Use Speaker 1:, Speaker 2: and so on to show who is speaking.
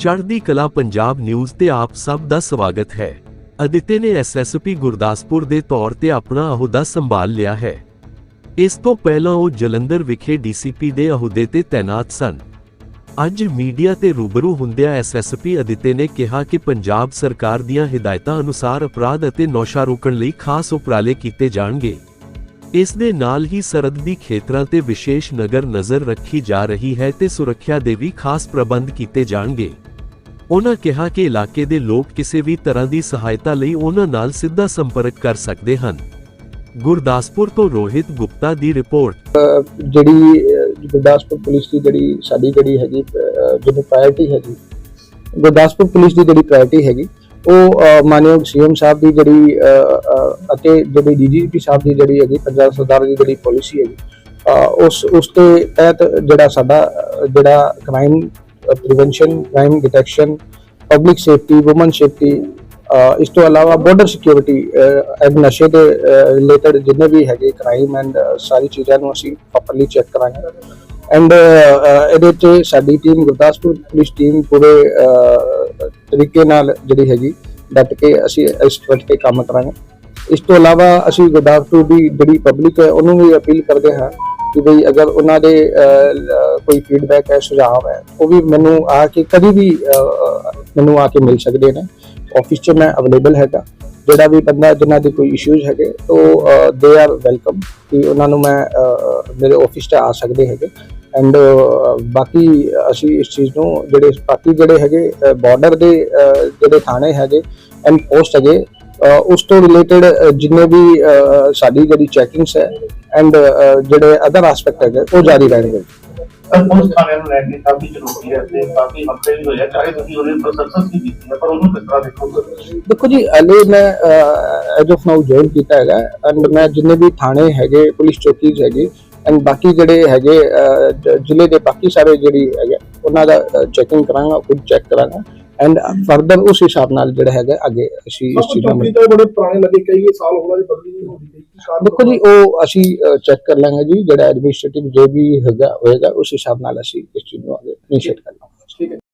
Speaker 1: ਚੜ੍ਹਦੀ ਕਲਾ ਪੰਜਾਬ ਨਿਊਜ਼ ਤੇ ਆਪ ਸਭ ਦਾ ਸਵਾਗਤ ਹੈ। ਅਦਿੱਤੇ ਨੇ ਐਸਐਸਪੀ ਗੁਰਦਾਸਪੁਰ ਦੇ ਤੌਰ ਤੇ ਆਪਣਾ ਅਹੁਦਾ ਸੰਭਾਲ ਲਿਆ ਹੈ। ਇਸ ਤੋਂ ਪਹਿਲਾਂ ਉਹ ਜਲੰਧਰ ਵਿਖੇ ਡੀਸੀਪੀ ਦੇ ਅਹੁਦੇ ਤੇ ਤਾਇਨਾਤ ਸਨ। ਅੱਜ ਮੀਡੀਆ ਤੇ ਰੂਬਰੂ ਹੁੰਦਿਆਂ ਐਸਐਸਪੀ ਅਦਿੱਤੇ ਨੇ ਕਿਹਾ ਕਿ ਪੰਜਾਬ ਸਰਕਾਰ ਦੀਆਂ ਹਦਾਇਤਾਂ ਅਨੁਸਾਰ ਅਪਰਾਧ ਅਤੇ ਨੌਸ਼ਾ ਰੋਕਣ ਲਈ ਖਾਸ ਉਪਰਾਲੇ ਕੀਤੇ ਜਾਣਗੇ। ਇਸ ਦੇ ਨਾਲ ਹੀ ਸਰਹੱਦੀ ਖੇਤਰਾਂ ਤੇ ਵਿਸ਼ੇਸ਼ ਨਗਰ ਨਜ਼ਰ ਰੱਖੀ ਜਾ ਰਹੀ ਹੈ ਤੇ ਸੁਰੱਖਿਆ ਦੇ ਵੀ ਖਾਸ ਪ੍ਰਬੰਧ ਕੀਤੇ ਜਾਣਗੇ। ਉਹਨਾਂ ਕਿਹਾ ਕਿ ਇਲਾਕੇ ਦੇ ਲੋਕ ਕਿਸੇ ਵੀ ਤਰ੍ਹਾਂ ਦੀ ਸਹਾਇਤਾ ਲਈ ਉਹਨਾਂ ਨਾਲ ਸਿੱਧਾ ਸੰਪਰਕ ਕਰ ਸਕਦੇ ਹਨ। ਗੁਰਦਾਸਪੁਰ ਤੋਂ ਰੋਹਿਤ ਗੁਪਤਾ ਦੀ ਰਿਪੋਰਟ।
Speaker 2: ਜਿਹੜੀ ਗੁਰਦਾਸਪੁਰ ਪੁਲਿਸ ਦੀ ਜਿਹੜੀ ਸਾਡੀ ਜਿਹੜੀ ਹੈਗੀ ਅਹ, ਜਿਹੜੀ ਪ੍ਰਾਇੋਰਟੀ ਹੈਗੀ ਗੁਰਦਾਸਪੁਰ ਪੁਲਿਸ ਦੀ ਜਿਹੜੀ ਪ੍ਰਾਇੋਰਟੀ ਹੈਗੀ ਉਹ ਅਹ, ਮਾਨਯੋਗ ਸੀਐਮ ਸਾਹਿਬ ਦੀ ਜਿਹੜੀ ਅਹ, ਅਹ, ਅਤੇ ਜਿਹੜੀ ਡੀਜੀਪੀ ਸਾਹਿਬ ਦੀ ਜਿਹੜੀ ਹੈਗੀ ਪੰਜਾਬ ਸਰਕਾਰ ਦੀ ਜਿਹੜੀ ਪਾਲਿਸੀ ਹੈਗੀ ਉਸ ਉਸ ਦੇ ਤਹਿਤ ਜਿਹੜਾ ਸਾਡਾ ਜਿਹੜਾ crime prevention crime detection public safety women safety ਇਸ ਤੋਂ ਇਲਾਵਾ ਬਾਰਡਰ ਸਿਕਿਉਰਿਟੀ ਐਂਡ ਨਸ਼ੇ ਦੇ uh, ਰਿਲੇਟਡ ਜਿੰਨੇ ਵੀ ਹੈਗੇ ਕ੍ਰਾਈਮ ਐਂਡ uh, ਸਾਰੀ ਚੀਜ਼ਾਂ ਨੂੰ ਅਸੀਂ ਪ੍ਰੋਪਰਲੀ ਚੈੱਕ ਕਰਾਂਗੇ। ਐਂਡ uh, ਇਹਦੇ 'ਤੇ ਸਾਡੀ ਟੀਮ ਗੁਰਦਾਸਪੁਰ ਪੁਲਿਸ ਟੀਮ ਪੂਰੇ ਤਰੀਕੇ ਨਾਲ ਜਿਹੜੀ ਹੈਗੀ, ਡਟ ਕੇ ਅਸੀਂ ਇਸ ਵੱਟ ਤੇ ਕੰਮ ਕਰਾਂਗੇ। ਇਸ ਤੋਂ ਇਲਾਵਾ ਅਸੀਂ ਗੁਰਦਾਸਪੁਰ ਦੀ ਜਿਹੜੀ ਪਬਲਿਕ ਹੈ, ਉਹਨੂੰ ਵੀ ਅਪੀਲ ਕਰਦੇ ਹਾਂ। ਕਿ ਬਈ ਅਗਰ ਉਹਨਾਂ ਦੇ ਕੋਈ ਫੀਡਬੈਕ ਹੈ, ਸੁਝਾਅ ਹੈ, ਉਹ ਵੀ ਮੈਨੂੰ ਆ ਕੇ ਕਦੀ ਵੀ ਮੈਨੂੰ ਆ ਕੇ ਮਿਲ ਸਕਦੇ ਨੇ। ਆਫਿਸ 'ਚ ਮੈਂ ਅਵੇਲੇਬਲ ਹੈਗਾ। ਜਿਹੜਾ ਵੀ ਬੰਦਾ ਜਿਨ੍ਹਾਂ ਦੇ ਕੋਈ ਇਸ਼ੂਜ਼ ਹੈਗੇ, ਉਹ ਦੇ ਆਰ ਵੈਲਕਮ ਕਿ ਉਹਨਾਂ ਨੂੰ ਮੈਂ ਮੇਰੇ ਆਫਿਸ 'ਚ ਆ ਸਕਦੇ ਹੈਗੇ। ਐਂਡ ਬਾਕੀ ਅਸੀਂ ਇਸ ਚੀਜ਼ ਨੂੰ ਜਿਹੜੇ ਬਾਕੀ ਜਿਹੜੇ ਹੈਗੇ ਬਾਰਡਰ ਦੇ ਜਿਹੜੇ ਥਾਣੇ ਹੈਗੇ ਐਂਡ ਪੋਸਟ ਹੈਗੇ ਉਸ ਤੋਂ ਰਿਲੇਟਡ ਜਿੰਨੇ ਵੀ ਸਾਡੀ ਜਿਹੜੀ ਚੈਕਿੰਗਸ ਹੈ ਐਂਡ ਜਿਹੜੇ ਅਦਰ ਐਸਪੈਕਟ ਹੈਗੇ ਉਹ ਜਾਰੀ ਰਹਿਣਗੇ।
Speaker 3: ਪੁਲਿਸ ਥਾਣਿਆਂ ਨੂੰ ਲੈ ਕੇ ਕਾਫੀ ਚੁਣੌਤੀ ਹੈ ਤੇ ਕਾਫੀ ਹਫ਼ਤੇ ਵੀ ਹੋਇਆ ਚਾਹੇ ਤੁਸੀਂ ਉਹਦੇ ਉੱਪਰ ਸਕਸੈਸ ਵੀ ਕੀਤੀ ਹੈ ਪਰ ਉਹਨੂੰ ਕਿਸ ਤਰ੍ਹਾਂ ਦੇਖੋਗੇ?
Speaker 2: ਦੇਖੋ ਜੀ ਹਲੇ ਮੈਂ ਐਜ ਆਫ ਨਾਓ ਜੁਆਇਨ ਕੀਤਾ ਹੈਗਾ ਐਂਡ ਮੈਂ ਜਿੰਨੇ ਵੀ ਥਾਣੇ ਹੈਗੇ ਪੁਲਿਸ ਚੌਕੀਜ਼ ਹੈਗੇ ਐਂਡ ਬਾਕੀ ਜਿਹੜੇ ਹੈਗੇ ਜ਼ਿਲ੍ਹੇ ਦੇ ਬਾਕੀ ਸਾਰੇ ਜਿਹੜੀ ਹੈਗੇ ਉਹਨਾਂ ਦਾ ਚੈਕਿੰਗ ਕਰਾਂਗਾ ਖੁਦ ਚੈੱਕ ਕਰਾਂਗਾ। ਐਂਡ ਫਰਦਰ ਉਸ ਹਿਸਾਬ ਨਾਲ ਜਿਹੜਾ ਹੈਗਾ ਅੱਗੇ ਅਸੀਂ ਇਸ ਚੀਜ਼ ਨੂੰ
Speaker 4: ਚੌਕੀ ਤਾਂ ਬੜੇ ਪੁਰਾਣੇ ਲੱਗੇ ਕਈ ਸਾਲ ਹੋ ਗਏ ਬਦਲੀ ਨਹੀਂ ਹੁੰਦੀ ਕਈ ਸਾਲ
Speaker 2: ਦੇਖੋ ਜੀ ਉਹ ਅਸੀਂ ਚੈੱਕ ਕਰ ਲਾਂਗੇ ਜੀ ਜਿਹੜਾ ਐਡਮਿਨਿਸਟ੍ਰੇਟਿਵ ਜੋ ਵੀ ਹੈਗਾ ਹੋਏਗਾ ਉਸ ਹਿਸਾਬ ਨਾਲ ਅਸੀਂ ਇਸ ਚੀਜ਼ ਨੂੰ ਅੱਗੇ ਇਨੀਸ਼ੀਏਟ ਕਰਾਂਗੇ